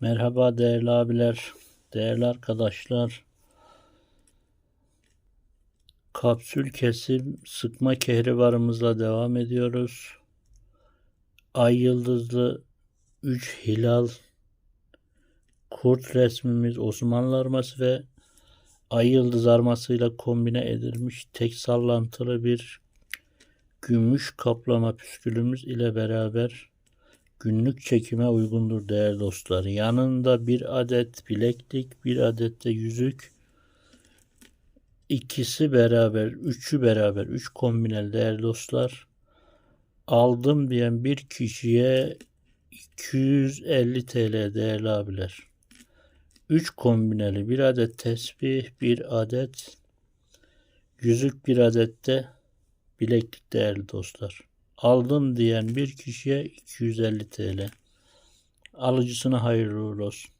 Merhaba değerli abiler, değerli arkadaşlar. Kapsül kesim sıkma kehribarımızla devam ediyoruz. Ay yıldızlı 3 hilal kurt resmimiz Osmanlı arması ve ay yıldız armasıyla kombine edilmiş tek sallantılı bir gümüş kaplama püskülümüz ile beraber günlük çekime uygundur değerli dostlar. Yanında bir adet bileklik, bir adet de yüzük. İkisi beraber, üçü beraber, üç kombineli değerli dostlar. Aldım diyen bir kişiye 250 TL değerli abiler. 3 kombineli bir adet tesbih, bir adet yüzük, bir adet de bileklik değerli dostlar. Aldım diyen bir kişiye 250 TL. Alıcısına hayırlı uğurlu olsun.